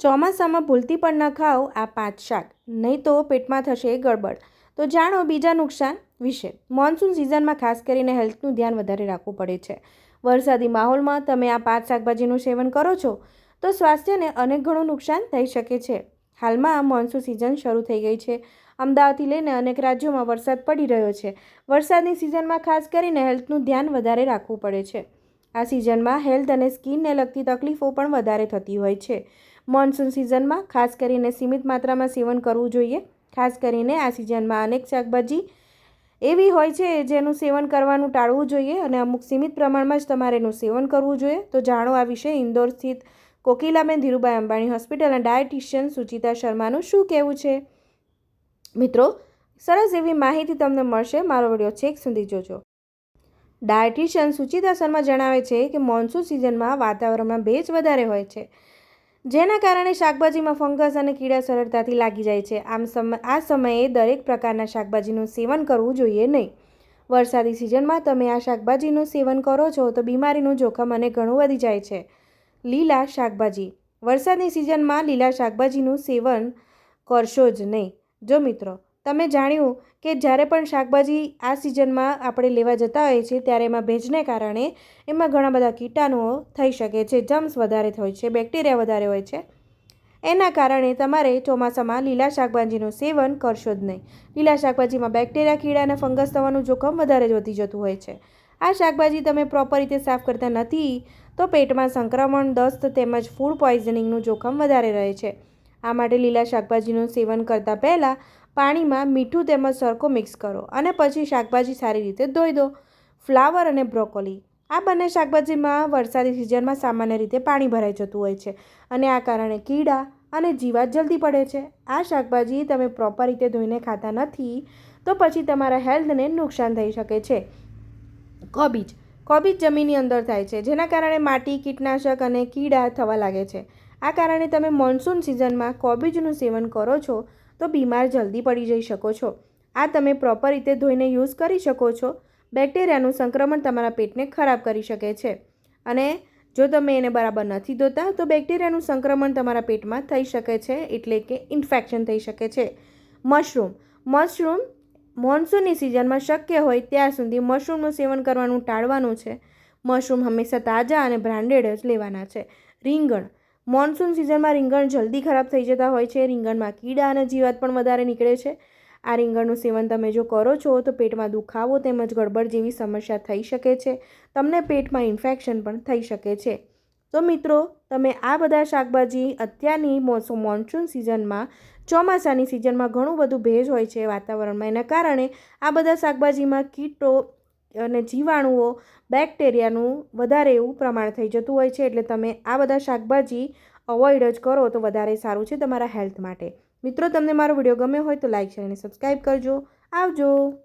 ચોમાસામાં ભૂલથી પણ ન ખાઓ આ પાંચ શાક. નહીં તો પેટમાં થશે ગડબડ. તો જાણો બીજા નુકસાન વિશે. મોન્સૂન સિઝનમાં ખાસ કરીને હેલ્થનું ધ્યાન વધારે રાખવું પડે છે. વરસાદી માહોલમાં તમે આ પાંચ શાકભાજીનું સેવન કરો છો, તો સ્વાસ્થ્યને અનેક ઘણું નુકસાન થઈ શકે છે. હાલમાં મોન્સૂન સિઝન શરૂ થઈ ગઈ છે. અમદાવાદથી લઈને અનેક રાજ્યોમાં વરસાદ પડી રહ્યો છે. વરસાદની સિઝનમાં ખાસ કરીને હેલ્થનું ધ્યાન વધારે રાખવું પડે છે. આ સિઝનમાં હેલ્થ અને સ્કિનને લગતી તકલીફો પણ વધારે થતી હોય છે. મોન્સૂન સિઝનમાં ખાસ કરીને સીમિત માત્રામાં સેવન કરવું જોઈએ. ખાસ કરીને આ સિઝનમાં અનેક શાકભાજી એવી હોય છે જેનું સેવન કરવાનું ટાળવું જોઈએ અને અમુક સીમિત પ્રમાણમાં જ તમારે એનું સેવન કરવું જોઈએ. તો જાણો આ વિશે ઇન્દોર સ્થિત કોકિલાબેન ધીરુભાઈ અંબાણી હોસ્પિટલ અને ડાયટિશિયન સુચિતા શર્માનું શું કહેવું છે? મિત્રો, સરસ એવી માહિતી તમને મળશે. મારો વીડિયો છેક સુધી જોજો. ડાયટિશિયન સુચિતા શર્મા જણાવે છે કે મોન્સૂન સિઝનમાં વાતાવરણમાં ભેજ વધારે હોય છે. જેના કારણે શાકભાજીમાં ફંગસ અને કીડા સરળતાથી લાગી જાય છે. આમ આ સમયે દરેક પ્રકારના શાકભાજીનું સેવન કરવું જોઈએ નહીં. વરસાદી સિઝનમાં તમે આ શાકભાજીનું સેવન કરો છો તો બીમારીનું જોખમ અને ઘણું વધી જાય છે. લીલા શાકભાજી. વરસાદની સિઝનમાં લીલા શાકભાજીનું સેવન કરશો જ નહીં. જો મિત્રો તમે જાણ્યું કે જ્યારે પણ શાકભાજી આ સિઝનમાં આપણે લેવા જતા હોઈએ છીએ, ત્યારે એમાં ભેજને કારણે એમાં ઘણા બધા કીટાણુઓ થઈ શકે છે, જમ્સ વધારે હોય છે, બેક્ટેરિયા વધારે હોય છે. એના કારણે તમારે ચોમાસામાં લીલા શાકભાજીનું સેવન કરશો જ નહીં. લીલા શાકભાજીમાં બેક્ટેરિયા, કીડા અને ફંગસ થવાનું જોખમ વધારે જ વધી જતું હોય છે. આ શાકભાજી તમે પ્રોપર રીતે સાફ કરતા નથી, તો પેટમાં સંક્રમણ, દસ્ત તેમજ ફૂડ પોઈઝનિંગનું જોખમ વધારે રહે છે. આ માટે લીલા શાકભાજીનું સેવન કરતાં પહેલાં પાણીમાં મીઠું તેમજ સરખો મિક્સ કરો અને પછી શાકભાજી સારી રીતે ધોઈ દો. ફ્લાવર અને બ્રોકોલી. આ બંને શાકભાજીમાં વરસાદી સિઝનમાં સામાન્ય રીતે પાણી ભરાઈ જતું હોય છે અને આ કારણે કીડા અને જીવાત જલ્દી પડે છે. આ શાકભાજી તમે પ્રોપર રીતે ધોઈને ખાતા નથી તો પછી તમારા હેલ્થને નુકસાન થઈ શકે છે. કોબીજ. કોબીજ જમીનની અંદર થાય છે જેના કારણે માટી, કીટનાશક અને કીડા થવા લાગે છે. આ કારણે તમે મોન્સૂન સિઝનમાં કોબીજનું સેવન કરો છો તો બીમાર જલ્દી પડી જઈ શકો છો. આ તમે પ્રોપર રીતે ધોઈને યુઝ કરી શકો છો. બેક્ટેરિયાનું સંક્રમણ તમારા પેટને ખરાબ કરી શકે છે. અને જો તમે એને બરાબર નથી ધોતા તો બેક્ટેરિયાનું સંક્રમણ તમારા પેટમાં થઈ શકે છે એટલે કે ઇન્ફેક્શન થઈ શકે છે. મશરૂમ. મશરૂમ મોન્સૂનની સિઝનમાં શક્ય હોય ત્યાં સુધી મશરૂમનું સેવન કરવાનું ટાળવાનું છે. મશરૂમ હંમેશા તાજા અને બ્રાન્ડેડ જ લેવાના છે. રીંગણ. મોન્સૂન સિઝનમાં રીંગણ જલ્દી ખરાબ થઈ જતા હોય છે. રીંગણમાં કીડા અને જીવાત પણ વધારે નીકળે છે. આ રીંગણનું સેવન તમે જો કરો છો તો પેટમાં દુખાવો તેમજ ગડબડ જેવી સમસ્યા થઈ શકે છે. તમને પેટમાં ઇન્ફેક્શન પણ થઈ શકે છે. તો મિત્રો, તમે આ બધા શાકભાજી અત્યારની મોન્સૂન સિઝનમાં, ચોમાસાની સિઝનમાં ઘણું બધું ભેજ હોય છે વાતાવરણમાં. એના કારણે આ બધા શાકભાજીમાં કીટો અને જીવાણુઓ બેક્ટેરિયાનું વધારે એવું પ્રમાણ થઈ જતું હોય છે, એટલે તમે આ બધા શાકભાજી અવોઇડ જ કરો તો વધારે સારું છે તમારા હેલ્થ માટે. મિત્રો, તમને મારો વીડિયો ગમ્યો હોય તો લાઈક શેર અને સબસ્ક્રાઈબ કરજો. આવજો.